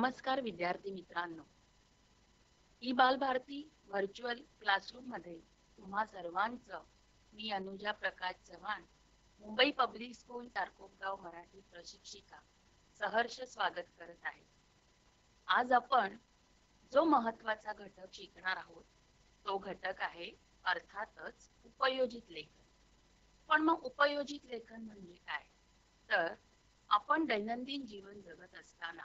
नमस्कार विद्यार्थी मित्रांनो. ई बालभारती व्हर्च्युअल क्लासरूममध्ये तुम्हा सर्वांचं मी अनुजा प्रकाश चव्हाण मुंबई पब्लिक स्कूल तारकोपगाव मराठी प्रशिक्षिका सहर्ष स्वागत करत आहे. आज आपण जो महत्त्वाचा घटक शिकणार आहोत तो घटक आहे अर्थातच उपयोजित लेखन. पण मग उपयोजित लेखन म्हणजे काय? तर आपण दैनंदिन जीवन जगत असताना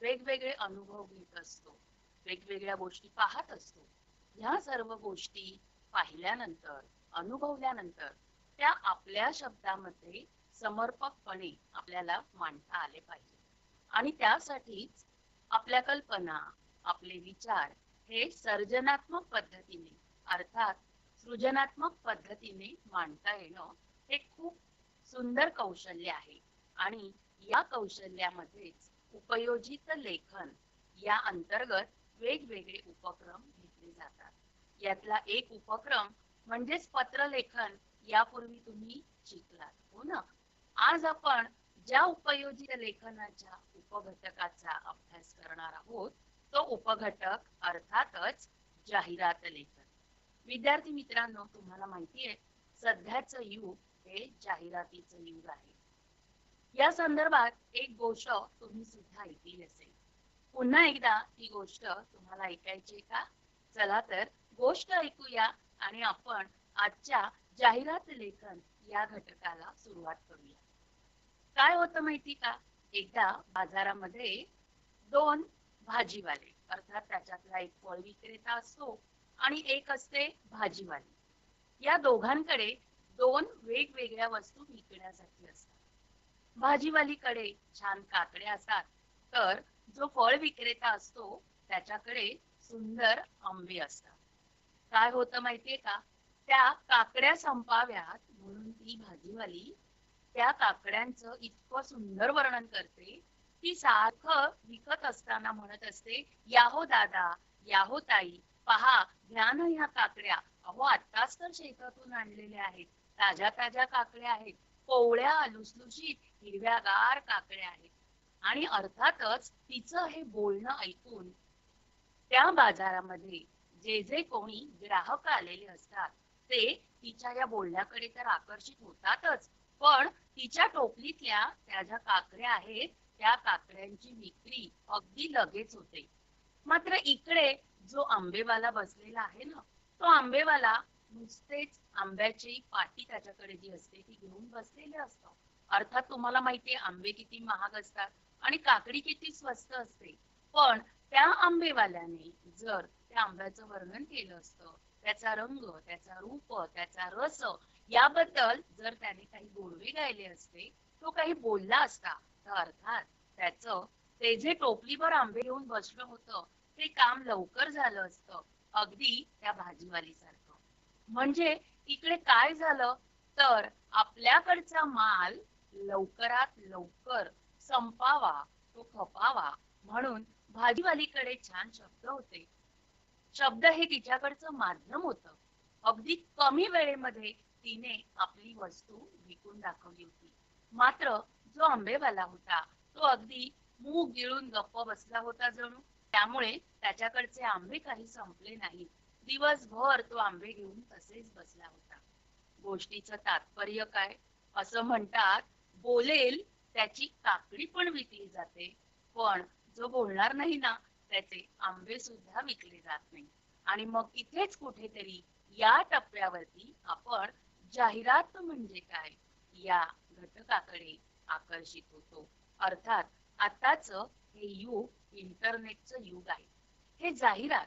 वेगवेगळे अनुभव घेत असतो. वेगवेगळ्या गोष्टी पाहत असतो. ह्या सर्व गोष्टी पाहिल्यानंतर अनुभवल्यानंतर त्या आपल्या शब्दामध्ये समर्पकपणे आपल्याला मांडता आले पाहिजे. आणि त्यासाठीच आपल्या कल्पना आपले विचार हे सर्जनात्मक पद्धतीने अर्थात सृजनात्मक पद्धतीने मांडता येणं हे खूप सुंदर कौशल्य आहे. आणि या कौशल्यामध्येच उपयोजित लेखन या अंतर्गत वेगवेगळे उपक्रम घेतले जातात. यातला एक उपक्रम म्हणजेच पत्रलेखन यापूर्वी तुम्ही शिकलात हो ना? आज आपण ज्या उपयोजित लेखनाच्या उपघटकाचा अभ्यास करणार आहोत तो उपघटक अर्थातच जाहिरात लेखन. विद्यार्थी मित्रांनो तुम्हाला माहिती आहे सध्याचं युग हे जाहिरातीचं युग आहे. या संदर्भात एक गोष्ट तुम्ही सुद्धा ऐकली असेल. पुन्हा एकदा ती गोष्ट तुम्हाला ऐकायची का? चला तर गोष्ट ऐकूया आणि आपण आजच्या जाहिरात लेखन या घटकाला सुरुवात करूया. काय होतं माहिती का? एकदा बाजारामध्ये दोन भाजीवाले अर्थात त्याच्यातला एक फळ विक्रेता असतो आणि एक असते भाजीवाली. या दोघांकडे दोन वेगवेगळ्या वस्तू विकण्यासाठी असतात. भाजीवालीकडे छान काकड्या असतात. तर जो फळ विक्रेता असतो त्याच्याकडे सुंदर आंबे असतात. काय होतं माहितीये का? त्या काकड्या संपाव्यात म्हणून ती भाजीवाली त्या काकड्यांचं इतकं सुंदर वर्णन करते. ती सारखं विकत असताना म्हणत असते याहो दादा याहो ताई पहा घ्या ना ह्या काकड्या. अहो आत्ताच तर शेतातून आणलेल्या आहेत. ताज्या ताज्या काकड्या आहेत. कोवळ्या लुसलुशीत हिरव्यागार काकड्या आहेत. आणि अर्थातच तिचं हे बोलणं ऐकून त्या बाजारामध्ये जे जे कोणी ग्राहक आलेले असतात ते तिच्या या बोलण्याकडे तर आकर्षित होतातच. पण तिच्या टोपलीतल्या त्या ज्या काकड्या आहेत त्या काकड्यांची विक्री अगदी लगेच होते. मात्र इकडे जो आंबेवाला बसलेला आहे ना तो आंबेवाला नुसतेच आंब्याची पाटी त्याच्याकडे जी असते ती घेऊन बसलेले असतो अर्थात तुम्हाला माहितीये आंबे किती महाग असतात आणि काकडी किती स्वस्त असते. पण त्या आंबेवाल्याने जर त्या आंब्याचं वर्णन केलं असतं त्याचा रंग त्याचा रूप त्याचा रस याबद्दल जर त्याने काही गोडवे गायले असते तो काही बोलला असता तर अर्थात त्याच ते जे टोपलीवर आंबे घेऊन बसलं होतं ते काम लवकर झालं असतं. अगदी त्या भाजीवाली सारखं म्हणजे इकडे काय झालं? तर आपल्याकडचा माल लवकरात लवकर संपावा तो खपावा म्हणून भाजीवालीकडे छान शब्द होते. शब्द हे तिच्याकडचं माध्यम होतं. अगदी कमी वेळेमध्ये तिने आपली वस्तू विकून दाखवली होती. मात्र जो आंबेवाला होता तो अगदी मूग गिळून गप्प बसला होता जणू. त्यामुळे त्याच्याकडचे आंबे काही संपले नाहीत. दिवसभर तो आंबे घेऊन तसेच बसला होता. गोष्टीचं तात्पर्य काय? असं म्हणतात बोलेल त्याची काकडी पण विकली जाते. पण जो बोलणार नाही ना त्याचे आंबे सुद्धा विकले जात नाही. आणि मग इथेच कुठेतरी या टप्प्यावरती आपण जाहिरात म्हणजे काय? या घटकाकडे आकर्षित होतो. अर्थात आताच हे युग इंटरनेटचं युग आहे. हे जाहिरात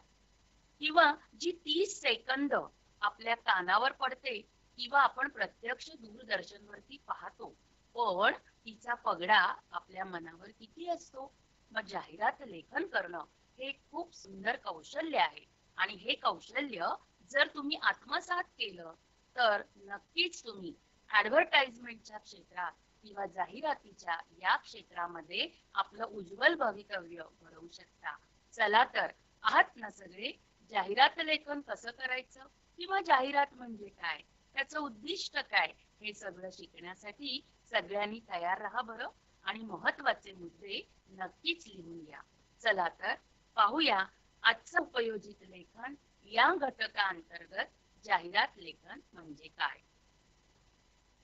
किंवा जी तीस सेकंद आपल्या कानावर पडते किंवा आपण प्रत्यक्ष दूरदर्शन वरती पाहतो पण तिचा पगडा आपल्या मनावर किती असतो? मग जाहिरात लेखन करणं हे खूप सुंदर कौशल्य आहे. आणि हे कौशल्य जर तुम्ही आत्मसात केलं तर नक्कीच तुम्ही ऍडव्हर्टाइजमेंटच्या क्षेत्रात किंवा जाहिरातीच्या या क्षेत्रामध्ये आपलं उज्ज्वल भवितव्य घडवू शकता. चला तर आहात ना सगळे? जाहिरात लेखन कसं करायचं किंवा जाहिरात म्हणजे काय? त्याचं उद्दिष्ट काय? हे सगळं शिकण्यासाठी सगळ्यांनी तयार राहा बरं. आणि महत्त्वाचे मुद्दे नक्कीच लिहून घ्या. चला तर पाहूया आजचं उपयोजित लेखन या घटकाअंतर्गत जाहिरात लेखन म्हणजे काय?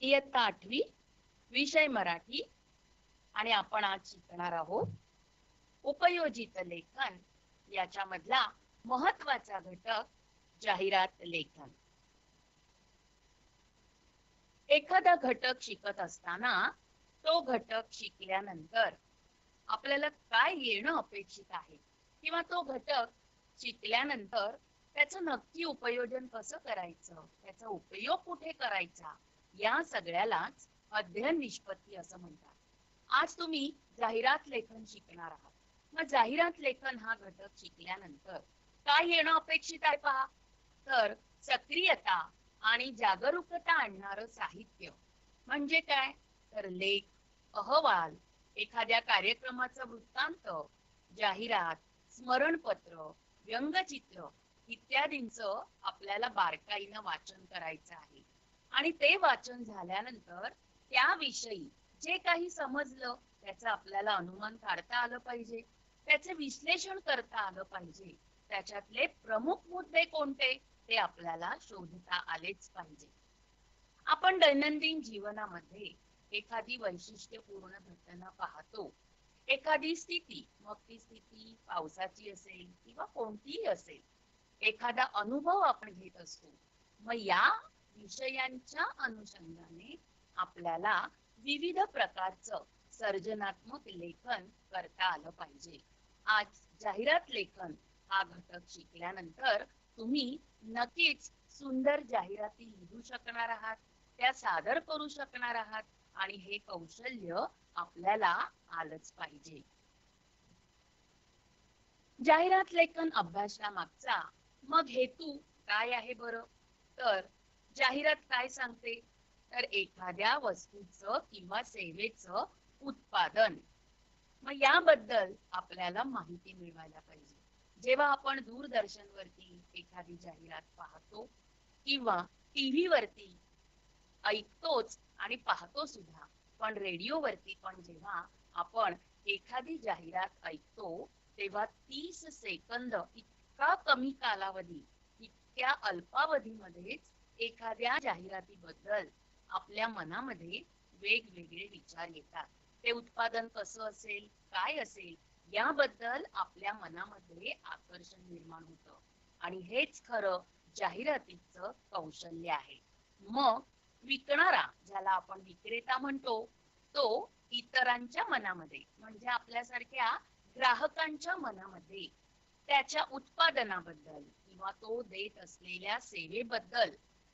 इयत्ता आठवी विषय मराठी. आणि आपण आज शिकणार आहोत उपयोजित लेखन याच्यामधला महत्त्वाचा घटक जाहिरात लेखन. एखादा घटक शिकत असताना तो घटक शिकल्यानंतर आपल्याला काय येणं अपेक्षित आहे? किंवा तो घटक शिकल्यानंतर त्याचं नक्की उपयोजन कसं करायचं? त्याचा उपयोग कुठे करायचा? या सगळ्यालाच अध्ययन निष्पत्ती असं म्हणतात. आज तुम्ही जाहिरात लेखन शिकणार आहात. मग जाहिरात लेखन हा घटक शिकल्यानंतर काय येणं अपेक्षित आहे पहा? तर सक्रियता आणि जागरूकता आणणार साहित्य. म्हणजे काय? तर लेख अहवाल एखाद्या कार्यक्रमाचा वृत्तांत जाहिरात स्मरणपत्र व्यंगचित्र इत्यादींचं आपल्याला बारकाईनं वाचन करायचं आहे. आणि ते वाचन झाल्यानंतर त्याविषयी जे काही समजलं त्याचं आपल्याला अनुमान काढता आलं पाहिजे. त्याचे विश्लेषण करता आलं पाहिजे. त्याच्यातले प्रमुख मुद्दे कोणते ते आपल्याला शोधता आलेच पाहिजे. आपण दैनंदिन जीवनामध्ये एखादी वैशिष्ट्यपूर्ण घटना पाहतो. एखादी स्थिती मग ती स्थिती पावसाची असेल किंवा कोणतीही असेल. एखादा अनुभव आपण घेत असतो. मग या विषयांच्या अनुषंगाने आपल्याला विविध प्रकारचं सर्जनात्मक लेखन करता आलं पाहिजे. आज जाहिरात लेखन हा घटक शिकल्यानंतर तुम्ही नक्कीच सुंदर जाहिराती लिहू शकणार आहात त्या सादर करू शकणार आहात आणि हे कौशल्य आपल्याला आलंच पाहिजे. जाहिरात लेखन अभ्यासामागचा मग हेतू काय आहे बरं? तर जाहिरात काय सांगते? तर एखाद्या वस्तूचं किंवा सेवेचं उत्पादन. मग याबद्दल आपल्याला माहिती मिळवायला पाहिजे. जेव्हा आपण दूरदर्शन वरती एखादी जाहिरात पाहतो किंवा टीव्ही वरती ऐकतोच आणि पाहतो सुद्धा पण रेडिओ वरती पण जेव्हा आपण एखादी जाहिरात ऐकतो तेव्हा तीस सेकंद इतका कमी कालावधी इतक्या अल्पावधीमध्येच एखाद्या जाहिरातीबद्दल आपल्या मनामध्ये वेगवेगळे विचार येतात. ते उत्पादन कसं असेल काय असेल याबद्दल आपल्या मनामध्ये आकर्षण निर्माण होतं. आणि हेच खरं जाहिरातीचं कौशल्य आहे. मग विकणारा ज्याला आपण विक्रेता म्हणतो तो इतरांच्या मनामध्ये म्हणजे आपल्यासारख्या ग्राहकांच्या मनामध्ये त्याच्या उत्पादनाबद्दल किंवा तो देत असलेल्या सेवेबद्दल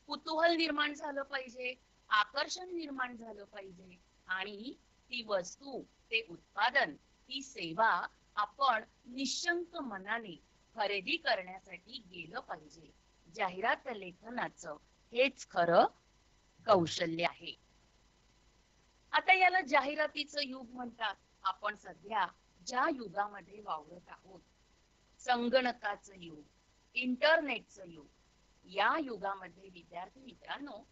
कुतूहल निर्माण झालं पाहिजे आकर्षण निर्माण झालं पाहिजे आणि ती वस्तू ते उत्पादन ही सेवा आपण निशंक मनाने खरेदी करण्यासाठी गेलं पाहिजे. जाहिरात लेखनाचं हेच खरं कौशल्य आहे. आता याला जाहिरातीचं युग म्हणतात. आपण सध्या ज्या युगामध्ये वावरत आहोत संगणकाचं युग इंटरनेटचं युग या युगामध्ये विद्यार्थी मित्रांनो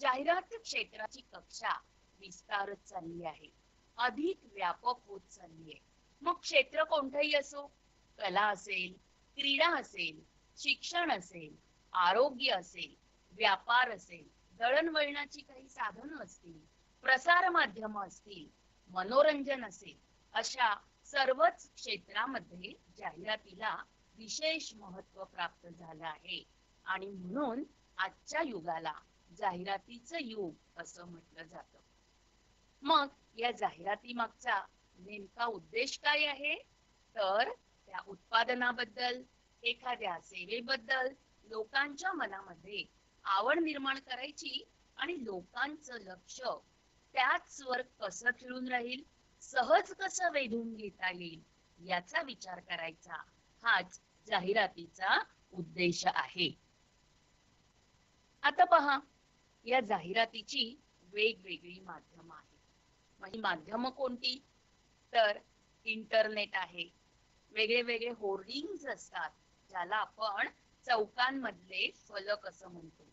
जाहिरात क्षेत्राची कक्षा विस्तारत चालली आहे. अधिक व्यापक होत चालली आहे. मग क्षेत्र कोणतंही असो कला असेल क्रीडा असेल शिक्षण असेल आरोग्य असेल व्यापार असेल दळणवळणाची काही साधनं असतील प्रसार माध्यम असतील मनोरंजन असेल अशा सर्वच क्षेत्रामध्ये जाहिरातीला विशेष महत्त्व प्राप्त झालं आहे. आणि म्हणून आजच्या युगाला जाहिरातीचं युग असं म्हटलं जात. मग या जाहिराती मागचा नेमका उद्देश काय आहे? तर त्या उत्पादनाबद्दल एखाद्या सेवेबद्दल लोकांच्या मनामध्ये आवड निर्माण करायची आणि लोकांचं लक्ष त्याच वर कसं खिळून राहील सहज कसं वेधून घेता येईल याचा विचार करायचा हाच जाहिरातीचा उद्देश आहे. आता पहा या जाहिरातीची वेगवेगळी माध्यम आहेत. माध्यम कोणती? तर इंटरनेट आहे. वेगळे वेगळे होर्डिंग असतात ज्याला आपण चौकांमधले फलक असं म्हणतो.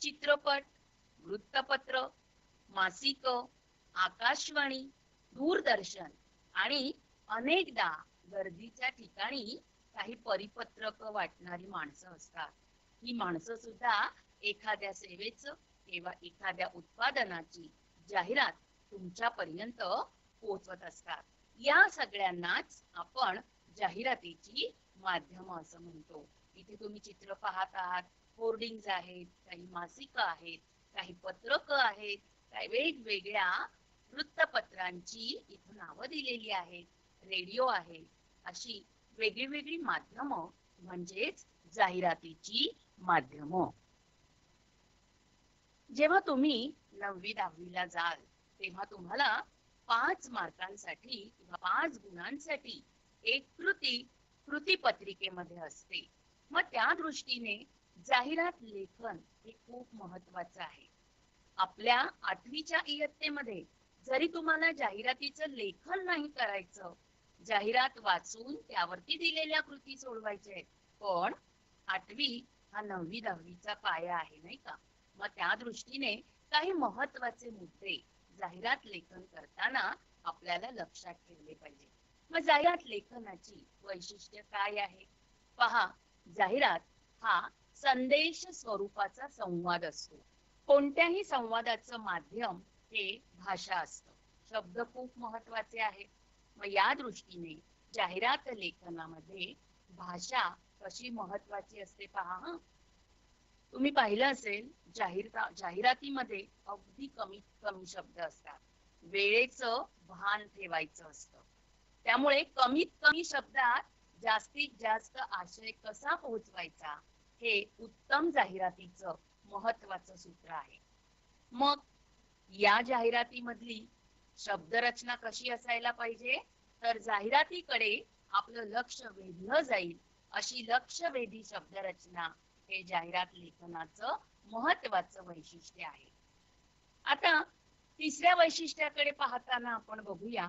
चित्रपट वृत्तपत्र मासिक आकाशवाणी दूरदर्शन आणि अनेकदा गर्दीच्या ठिकाणी काही परिपत्रक वाटणारी माणसं असतात. ही माणसं सुद्धा एखाद्या सेवेचं किंवा एखाद्या उत्पादनाची जाहिरात तुमच्यापर्यंत पोहोचवत असतात. या सगळ्यांनाच आपण जाहिरातीची माध्यम असं म्हणतो. इथे तुम्ही चित्र पाहत आहात होर्डिंग आहेत काही मासिक आहेत काही पत्रक आहेत काही वेगवेगळ्या वृत्तपत्रांची इथं नावं दिलेली आहेत रेडिओ आहे. अशी वेगळी वेगळी माध्यम म्हणजेच जाहिरातीची माध्यम. जेव्हा तुम्ही नववी दहावीला जाल तेव्हा तुम्हाला पाच मार्कांसाठी किंवा पाच गुणांसाठी एक कृती कृती पत्रिकेमध्ये असते. मग त्या दृष्टीने जाहिरात लेखन हे खूप महत्वाचं आहे. आपल्या आठवीच्या इयत्तेमध्ये जरी तुम्हाला जाहिरातीचं लेखन नाही करायचं जाहिरात वाचून त्यावरती दिलेल्या कृती सोडवायच्या आहेत पण आठवी हा नववी दहावीचा पाया आहे नाही का? मग त्या दृष्टीने काही महत्त्वाचे मुद्दे जाहिरात लेखन करताना आपल्याला लक्षात ठेवले पाहिजे. मग जाहिरात लेखनाची वैशिष्ट्य काय आहे? पहा जाहिरात हा संदेश स्वरूपाचा संवाद असतो. कोणत्याही संवादाचं माध्यम हे भाषा असतं. शब्द खूप महत्त्वाचे आहेत. मग या दृष्टीने जाहिरात लेखनामध्ये भाषा कशी महत्वाची असते पहा हं. तुम्ही पाहिलं असेल जाहिरा जाहिरातीमध्ये अगदी कमीत कमी शब्द असतात. वेळेचं भान ठेवायचं असतं. त्यामुळे कमीत कमी शब्दात जास्तीत जास्त आशय कसा पोहोचवायचा हे उत्तम जाहिरातीचं महत्वाचं सूत्र आहे. मग या जाहिरातीमधली शब्दरचना कशी असायला पाहिजे? तर जाहिरातीकडे आपलं लक्ष वेधलं जाईल अशी लक्षवेधी शब्दरचना हे जाहिरात लेखनाचं महत्वाचं वैशिष्ट्य आहे. आता तिसऱ्या वैशिष्ट्याकडे पाहताना आपण बघूया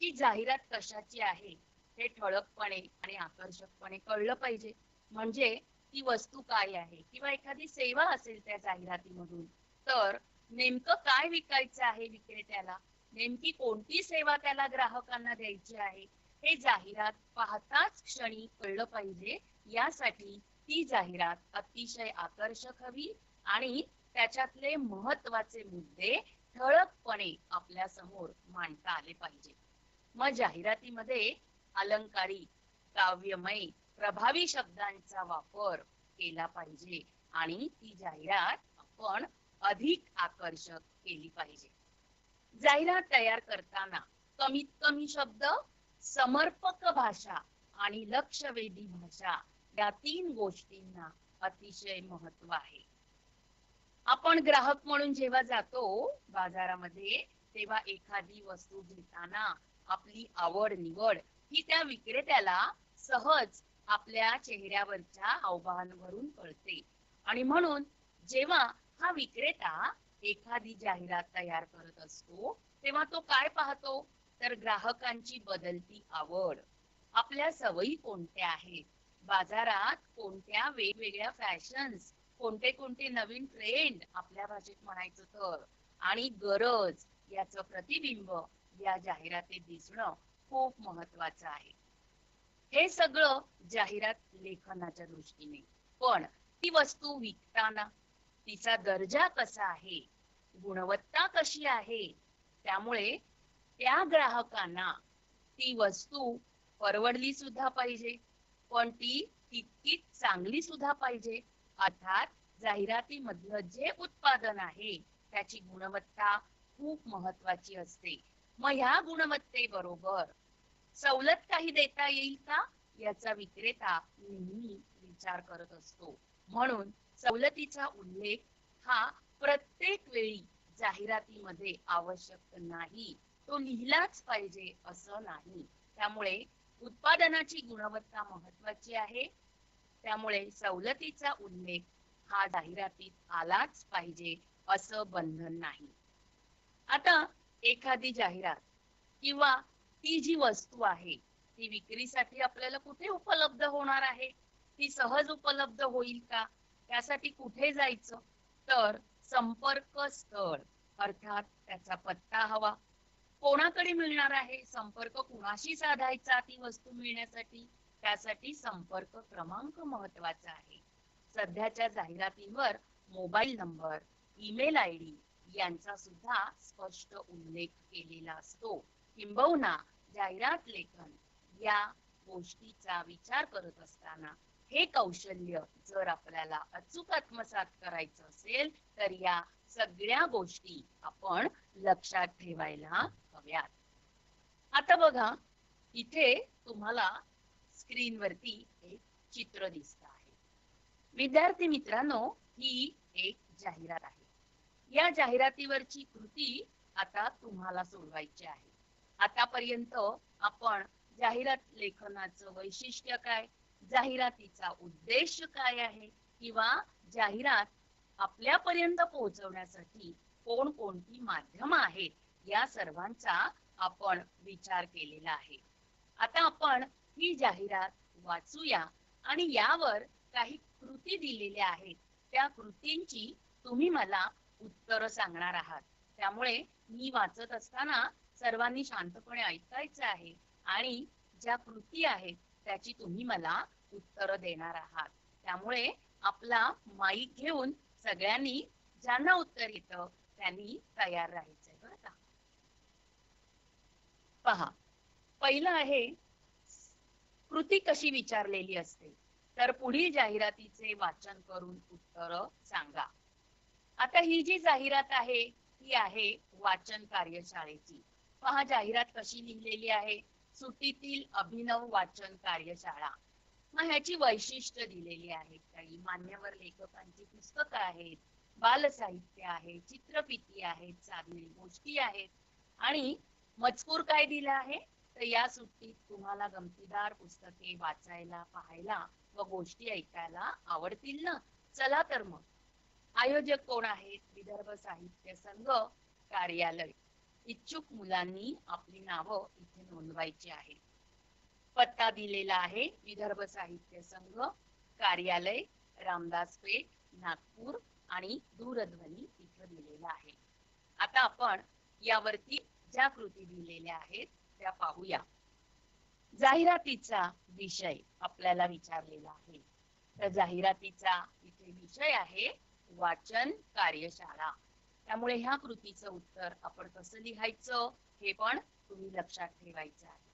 की जाहिरात कशाची आहे हे ठळकपणे आणि आकर्षकपणे कळलं पाहिजे. म्हणजे ती वस्तू काय आहे किंवा एखादी सेवा असेल त्या जाहिरातीमधून तर नेमकं काय विकायचं आहे विक्रेत्याला? नेमकी कोणती सेवा त्याला ग्राहकांना द्यायची आहे? हे जाहिरात पाहताच क्षणी कळलं पाहिजे. यासाठी ती जाहिरात अतिशय आकर्षक हवी आणि त्याच्यातले महत्त्वाचे मुद्दे ठळकपणे आपल्यासमोर मांडता आले पाहिजे. मग जाहिरातीमध्ये अलंकारिक काव्यमय प्रभावी शब्दांचा वापर केला पाहिजे आणि ती जाहिरात आपण अधिक आकर्षक केली पाहिजे. जाहिरात तयार करताना कमीत कमी शब्द समर्पक भाषा आणि लक्षवेधी भाषा या तीन गोष्टींना अतिशय महत्त्व आहे. आपण ग्राहक म्हणून जेव्हा जातो बाजारामध्ये तेव्हा एखादी वस्तू घेताना आपली आवड निवड ही त्या विक्रेत्याला सहज आपल्या चेहऱ्यावरच्या हावभावांवरून कळते. आणि म्हणून जेव्हा हा विक्रेता एखादी जाहिरात तयार करत असतो तेव्हा तो काय पाहतो? तर ग्राहकांची बदलती आवड. आपल्या सवयी कोणत्या आहेत? बाजारात कोणत्या वेगवेगळ्या फॅशन्स कोणते कोणते नवीन ट्रेंड आपल्या भाषेत म्हणायचं तर? आणि गरज याचं प्रतिबिंब या जाहिरातीत दिसणं खूप महत्वाचं आहे. हे सगळं जाहिरात लेखनाच्या दृष्टीने. पण ती वस्तू विकताना तिचा दर्जा कसा आहे गुणवत्ता कशी आहे त्यामुळे त्या ग्राहकांना ती वस्तू परवडली सुद्धा पाहिजे. पण ती तितकीच चांगली सुद्धा पाहिजे. अर्थात जाहिरातीमधलं जे उत्पादन आहे त्याची गुणवत्ता खूप महत्वाची असते. मग ह्या गुणवत्तेबरोबर सवलत काही देता येईल का? याचा विक्रेता नेहमी विचार करत असतो. म्हणून सवलतीचा उल्लेख हा प्रत्येक वेळी जाहिरातीमध्ये आवश्यक नाही. तो लिहिलाच पाहिजे असं नाही. त्यामुळे उत्पादनाची गुणवत्ता महत्वाची आहे. त्यामुळे सवलतीचा उल्लेख हा जाहिरातीत आलाच पाहिजे असं बंधन नाही. आता एखादी जाहिरात किंवा ती जी वस्तू आहे ती विक्रीसाठी आपल्याला कुठे उपलब्ध होणार आहे? ती सहज उपलब्ध होईल का? त्यासाठी कुठे जायचं? तर संपर्क स्थळ अर्थात त्याचा पत्ता हवा. कोणाकडे मिळणार आहे? संपर्क कुणाशी साधायचा? ती वस्तू मिळण्यासाठी त्यासाठी संपर्क क्रमांक महत्त्वाचा आहे. सध्याच्या जाहिरातींवर mobile number email I D यांचा सुद्धा स्पष्ट उल्लेख केलेला असतो. किंबहुना जाहिरात लेखन या गोष्टीचा विचार करत असताना हे कौशल्य जर आपल्याला अचूक आत्मसात करायचं असेल तर या सगळ्या गोष्टी आपण लक्षात ठेवायला हव्यात. आता बघा इथे तुम्हाला स्क्रीनवरती एक चित्र दिसत आहे. विद्यार्थी मित्रांनो ही एक जाहिरात आहे. या जाहिरातीवरची कृती आता तुम्हाला सोडवायची आहे. आतापर्यंत आपण जाहिरात लेखनाचं वैशिष्ट्य काय जाहिरातीचा उद्देश काय आहे किंवा जाहिरात आपल्यापर्यंत पोहोचवण्यासाठी कोणकोणती माध्यम आहेत या सर्वांचा आपण विचार केलेला आहे. आता आपण ही जाहिरात वाचूया आणि यावर काही कृती दिलेल्या आहेत. त्या कृतींची तुम्ही मला उत्तर सांगणार आहात. त्यामुळे मी वाचत असताना सर्वांनी शांतपणे ऐकायचं आहे आणि ज्या कृती आहेत त्याची तुम्ही मला उत्तर देणार आहात. त्यामुळे आपला माईक घेऊन सगळ्यांनी ज्यांना उत्तर येतं त्यांनी तयार राहायचंय बरं का? पहा पहिलं आहे कृती कशी विचारलेली असते? तर पुढील जाहिरातीचे वाचन करून उत्तर सांगा. आता ही जी जाहिरात आहे ती आहे वाचन कार्यशाळेची. पहा जाहिरात कशी लिहिलेली आहे? सुट्टीतील अभिनव वाचन कार्यशाळा. मग ह्याची वैशिष्ट्य दिलेली आहेत काही. मान्यवर लेखकांची पुस्तकं आहेत बालसाहित्य आहे चित्रफिती आहेत साधने गोष्टी आहेत. आणि मजकूर काय दिला आहे? तर या सुट्टीत तुम्हाला गमतीदार पुस्तके वाचायला पाहायला व गोष्टी ऐकायला आवडतील ना? चला तर मग. आयोजक कोण आहेत? विदर्भ साहित्य संघ कार्यालय. इच्छुक मुलांनी आपली नावं इथे नोंदवायची आहेत. पत्ता दिलेला आहे विदर्भ साहित्य संघ कार्यालय रामदास पेठ नागपूर आणि दूरध्वनी इथं दिलेला आहे. आता आपण यावरती ज्या कृती दिलेल्या आहेत त्या पाहूया. जाहिरातीचा विषय आपल्याला विचारलेला आहे. तर जाहिरातीचा इथे विषय आहे वाचन कार्यशाळा. त्यामुळे ह्या कृतीचं उत्तर आपण कसं लिहायचं हे पण तुम्ही लक्षात ठेवायचं आहे.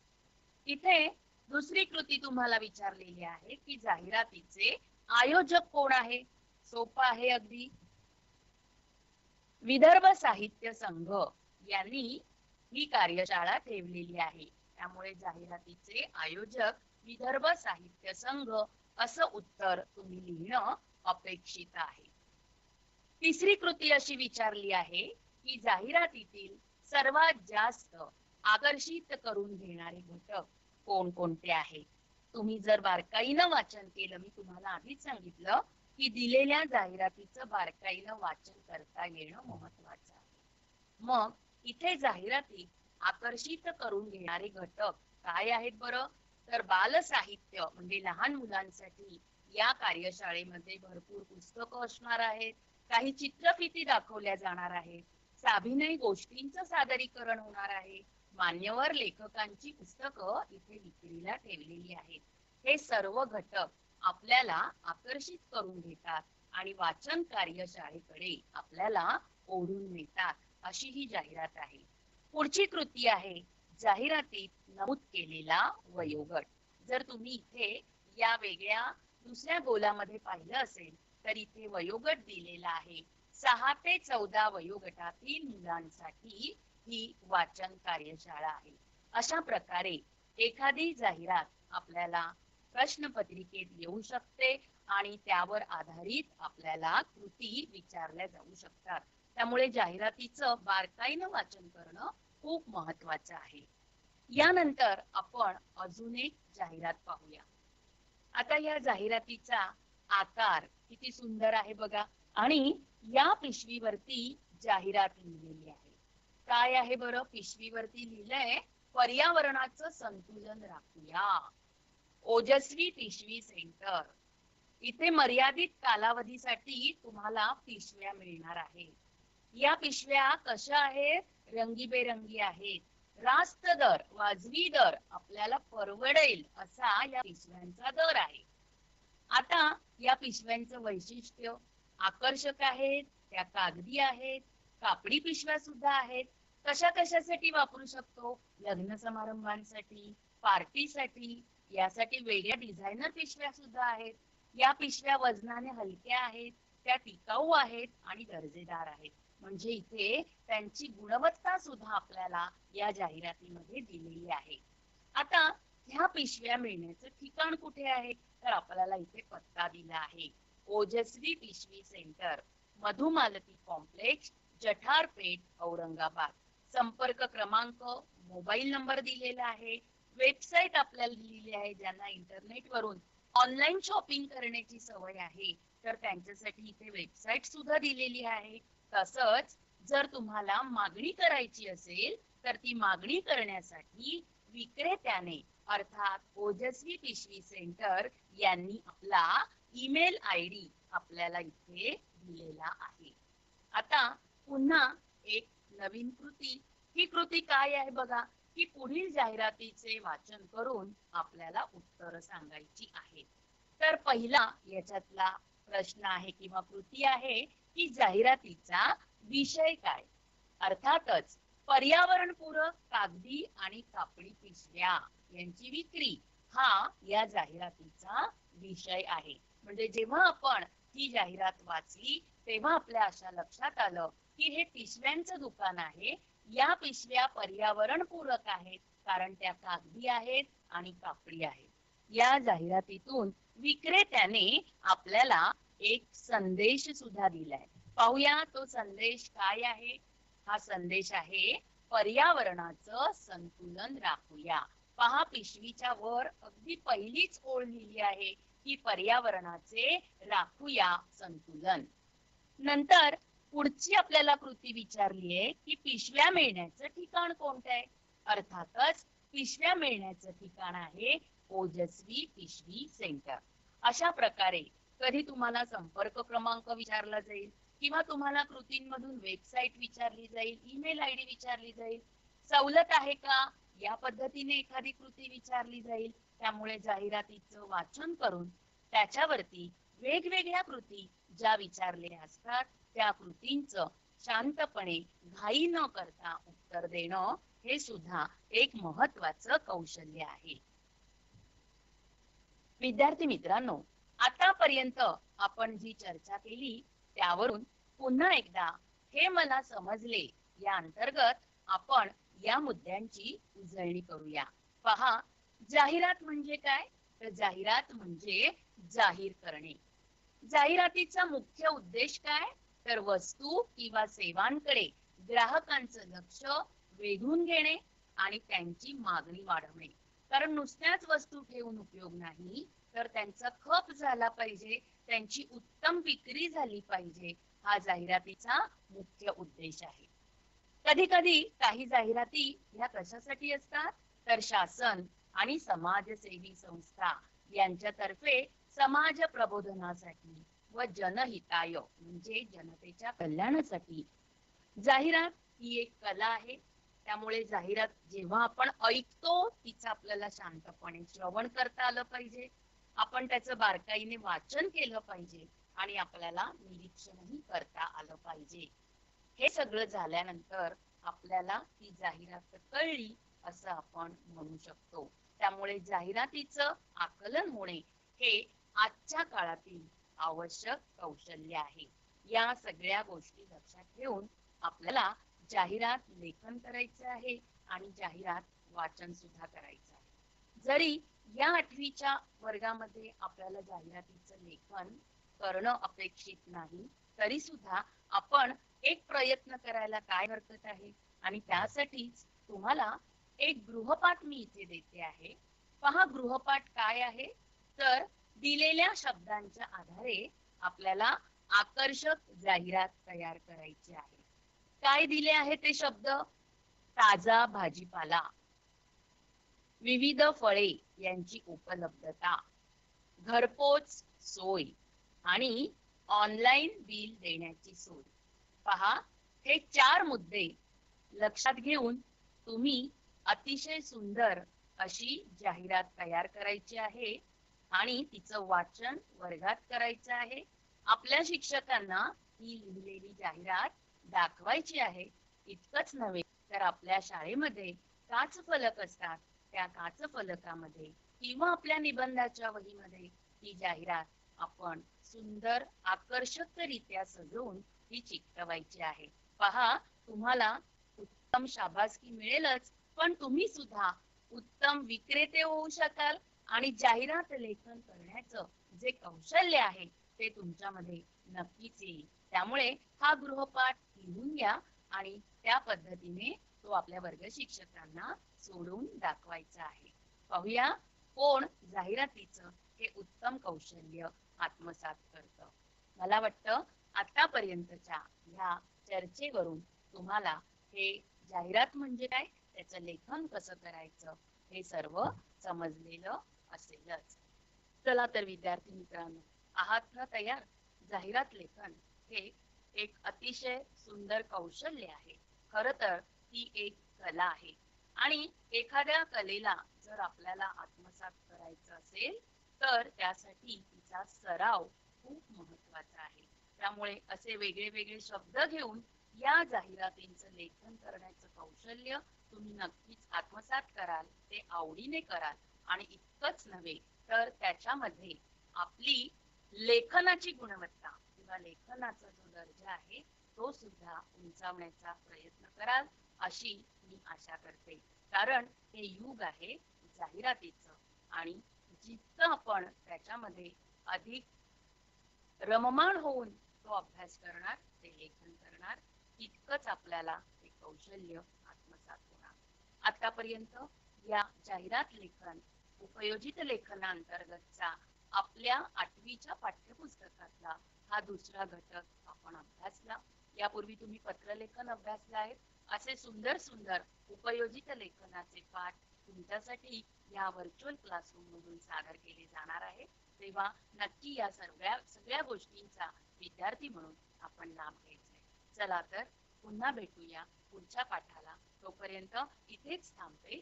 इथे दुसरी कृती तुम्हाला विचारलेली आहे की जाहिरातीचे आयोजक कोण आहे? सोपं आहे अगदी. विदर्भ साहित्य संघ यांनी ही कार्यशाळा ठेवलेली आहे. त्यामुळे जाहिरातीचे आयोजक विदर्भ साहित्य संघ असं उत्तर तुम्ही लिहिणं अपेक्षित आहे. तिसरी कृती अशी विचारली आहे की जाहिरातीतील सर्वात जास्त आकर्षित करून घेणारे घटक कोणकोणते आहेत तुम्ही जर बारकाईनं वाचन केलं मी तुम्हाला आधीच सांगितलं की दिलेल्या जाहिरातीचं बारकाईनं वाचन करता येणं महत्वाचं आहे. मग इथे जाहिरातीत आकर्षित करून घेणारे घटक काय आहेत बरं? तर बाल साहित्य म्हणजे लहान मुलांसाठी या कार्यशाळेमध्ये भरपूर पुस्तकं असणार आहेत. काही चित्रफिती दाखवल्या जाणार आहेत. साभिनय गोष्टींचं सादरीकरण होणार आहे. मान्यवर लेखकांची पुस्तकं इथे विक्रीला ठेवलेली आहेत. हे सर्व घटक आपल्याला आकर्षित करून घेतात आणि वाचन कार्यशाळेकडे आपल्याला ओढून नेतात अशी ही जाहिरात आहे. पुढची कृती आहे जाहिरातीत नमूद केलेला वयोगट. जर तुम्ही इथे या वेगळ्या दुसऱ्या गोलामध्ये पाहिलं असेल तर इथे वयोगट दिलेला आहे. सहा ते चौदा वयोगटातील मुलांसाठी ही वाचन कार्यशाळा आहे. अशा प्रकारे एखादी जाहिरात आपल्याला प्रश्नपत्रिकेत येऊ शकते आणि त्यावर आधारित आपल्याला कृती विचारल्या जाऊ शकतात. त्यामुळे जाहिरातीचं बारकाईनं वाचन करणं खूप महत्वाचं आहे. यानंतर आपण अजून एक जाहिरात पाहूया. आता या जाहिरातीचा आकार किती सुंदर आहे बघा. आणि या पिशवीवरती जाहिरात लिहिलेली आहे. काय आहे बरं? पिशवीवरती लिहिलंय पर्यावरणाचं संतुलन राखूया. ओजस्वी पिशवी सेंटर. इथे मर्यादित कालावधीसाठी तुम्हाला पिशव्या मिळणार आहेत. या पिशव्या कशा आहेत? रंगीबेरंगी आहेत. रास्त दर वाजवी दर आपल्याला परवडेल असा या पिशव्यांचा दर आहे. आता या पिशव्यांचं वैशिष्ट्य आकर्षक आहेत त्या कागदी आहेत कापडी पिशव्या सुद्धा आहेत. कशा कशासाठी वापरू शकतो? लग्न समारंभांसाठी पार्टीसाठी यासाठी वेगळ्या डिझायनर पिशव्या सुद्धा आहेत. या पिशव्या वजनाने हलक्या आहेत त्या टिकाऊ आहेत आणि दर्जेदार आहेत. म्हणजे इथे त्यांची गुणवत्ता सुद्धा आपल्याला या जाहिरातीमध्ये दिलेली आहे. आता ह्या पिशव्या मिळण्याचं ठिकाण कुठे आहे? तर आपल्याला इथे पत्ता दिला आहे. Ojaswi Pishvi centre Madhumalti complex Jatharpeth Aurangabad. संपर्क क्रमांक मोबाईल नंबर दिलेला आहे. वेबसाईट आपल्याला दिलेली आहे ज्यांना इंटरनेट वरून ऑनलाईन शॉपिंग करण्याची सवय आहे. तर त्यांच्यासाठी इथे वेबसाईट सुद्धा दिलेली आहे. तसंच जर तुम्हाला मागणी करायची असेल तर ती मागणी करण्यासाठी विक्रेत्याने अर्थात ओजस्वी पिशवी सेंटर यांनी आपला ईमेल आय डी आपल्याला इथे दिलेला आहे. आता पुन्हा एक नवीन कृती. ही कृती काय आहे बघा? की पुढील जाहिरातीचे वाचन करून आपल्याला उत्तर सांगायची आहे तर पहिला याच्यातला प्रश्न आहे किंवा कृती आहे की जाहिरातीचा विषय काय? अर्थातच पर्यावरणपूरक कागदी आणि कापडी पिशव्या यांची विक्री हा या जाहिरातीचा विषय आहे. म्हणजे जेव्हा आपण ही जाहिरात वाचली तेव्हा आपल्या अशा लक्षात आलं की हे पिशव्यांचं दुकान आहे. या पिशव्या पर्यावरण पूरक आहेत कारण त्या कागदी आहेत आणि कापडी आहेत. या जाहिरातीतून विक्रेत्याने आपल्याला एक संदेश सुद्धा दिलाय. पाहूया तो संदेश काय आहे? हा संदेश आहे पर्यावरणाचं संतुलन राखूया. पहा पिशवीच्या वर अगदी पहिलीच ओळ लिहिली आहे. की पर्यावरणाचे राखूया संतुलन. नंतर पुढची आपल्याला कृती विचारली आहे की पिशव्या मिळण्याचं ठिकाण कोणतं आहे? अर्थातच पिशव्या मिळण्याचं ठिकाण आहे ओजस्वी पिशवी सेंटर. अशा प्रकारे कधी तुम्हाला संपर्क क्रमांक विचारला जाईल किंवा तुम्हाला कृतींमधून वेबसाईट विचारली जाईल ईमेल आय डी विचारली जाईल. सवलत आहे का? या पद्धतीने एखादी कृती विचारली जाईल त्यामुळे जाहिरातीचं वाचन करून त्याच्यावरती वेगवेगळ्या कृती ज्या विचारलेल्या असतात त्या कृतींचं शांतपणे घाई न करता उत्तर देणं हे सुद्धा एक महत्वाचं कौशल्य आहे. विद्यार्थी मित्रांनो आतापर्यंत आपण जी चर्चा केली त्यावरून पुन्हा एकदा हे मला समजले. या अंतर्गत आपण या मुद्द्यांची उजळणी करूया. पहा जाहिरात म्हणजे काय? तर जाहिरात म्हणजे जाहीर करणे. जाहिरातीचा मुख्य उद्देश काय? तर वस्तू किंवा सेवांकडे ग्राहकांचं लक्ष वेधून घेणे आणि त्यांची मागणी वाढवणे. कारण नुसत्याच वस्तू ठेवून उपयोग नाही तर त्यांचा खप झाला पाहिजे त्यांची उत्तम विक्री झाली पाहिजे हा जाहिरातीचा मुख्य उद्देश आहे. कधी कधी काही जाहिराती ह्या कशासाठी असतात? तर शासन आणि समाजसेवी संस्था यांच्यातर्फे समाज प्रबोधनासाठी व जनहिताय म्हणजे जनतेच्या कल्याणासाठी. जाहिरात ही एक कला आहे. त्यामुळे जाहिरात जेव्हा आपण ऐकतो तिचं आपल्याला शांतपणे श्रवण करता आलं पाहिजे. आपण त्याचं बारकाईने वाचन केलं पाहिजे आणि आपल्याला निरीक्षणही करता आलं पाहिजे. हे सगळं झाल्यानंतर आपल्याला ती जाहिरात कळली असं आपण म्हणू शकतो. त्यामुळे जाहिरातीचं आकलन होणे हे आजच्या काळातील आवश्यक कौशल्य आहे. या सगळ्या गोष्टी लक्षात ठेवून आपल्याला जाहिरात लेखन करायचं आहे आणि जाहिरात वाचन सुद्धा करायचं आहे. जरी या आठवीच्या वर्गामध्ये आपल्याला जाहिरातीचं लेखन करणं अपेक्षित नाही तरी सुद्धा आपण एक प्रयत्न करायला काय हरकत आहे? आणि त्यासाठीच तुम्हाला एक गृहपाठ मी इथे देते आहे. पहा गृहपाठ काय आहे? तर दिलेल्या शब्दांच्या आधारे आपल्याला आकर्षक जाहिरात तयार करायची आहे. काय दिले आहे ते शब्द? ताजा भाजीपाला. विविध फळे यांची उपलब्धता. घरपोच सोय. आणि ऑनलाईन बिल देण्याची सोय. पहा हे चार मुद्दे लक्षात घेऊन तुम्ही अतिशय सुंदर अशी जाहिरात तयार करायची आहे आणि तिचं वाचन वर्गात करायचं आहे. आपल्या शिक्षकांना ही लिहिलेली जाहिरात दाखवायची आहे. इतकंच नव्हे तर आपल्या शाळेमध्ये काच फलक असतात. त्या काच फलकामध्ये किंवा आपल्या निबंधाच्या वहीमध्ये ही जाहिरात आपण सुंदर आकर्षकरित्या सजवून ही चिकटवायची आहे. पहा तुम्हाला उत्तम शाबासकी मिळेलच पण तुम्ही सुद्धा उत्तम विक्रेते होऊ शकाल आणि जाहिरात लेखन करण्याचं जे कौशल्य आहे ते तुमच्यामध्ये नक्कीच येईल. त्यामुळे हा गृहपाठ लिहून घ्या आणि त्या पद्धतीने तो आपल्या वर्ग शिक्षकांना सोडून दाखवायचा आहे. पाहूया कोण जाहिरातीचं हे उत्तम कौशल्य आत्मसात करतं. मला वाटतं आतापर्यंतच्या ह्या चर्चेवरून तुम्हाला हे जाहिरात म्हणजे काय? त्याचं लेखन कसं करायचं? हे सर्व समजलेलं असेलच. चला तर विद्यार्थी मित्रांनो आहात ना तयार? जाहिरात लेखन हे एक अतिशय सुंदर कौशल्य आहे. खर तर ती एक कला आहे. आणि एखाद्या कलेला जर आपल्याला आत्मसात करायचं असेल तर त्यासाठी तिचा सराव खूप महत्त्वाचा आहे. त्यामुळे असे वेगळे वेगळे शब्द घेऊन या जाहिरातींचं लेखन करण्याचं कौशल्य तुम्ही नक्कीच आत्मसात कराल ते आवडीने कराल आणि इतकंच नव्हे तर त्याच्यामध्ये आपली लेखनाची गुणवत्ता किंवा लेखनाचा जो दर्जा आहे तो सुद्धा उंचावण्याचा प्रयत्न कराल अशी मी आशा करते. कारण हे युग आहे जाहिरातीचं आणि जितकं आपण त्याच्यामध्ये अधिक रममाण होऊन तो अभ्यास करणार ते लेखन करणार. इतकंच आपल्याला ते कौशल्य आत्मसात होणार. आतापर्यंत या जाहिरात लेखन उपयोजित लेखनांतर्गतचा आपल्या आठवीच्या पाठ्यपुस्तकातला हा दुसरा घटक आपण अभ्यासला. यापूर्वी तुम्ही पत्रलेखन अभ्यासला आहे असे सुंदर सुंदर उपयोजित लेखनाचे पाठ तुमच्यासाठी या व्हर्च्युअल क्लासरूम मधून सादर केले जाणार आहे. तेव्हा नक्की या सगळ्या सगळ्या गोष्टींचा विद्यार्थी म्हणून आपण लाभ घ्यायचा चला तर पुन्हा भेटूया पुढच्या पाठाला. तोपर्यंत इथेच थांबते.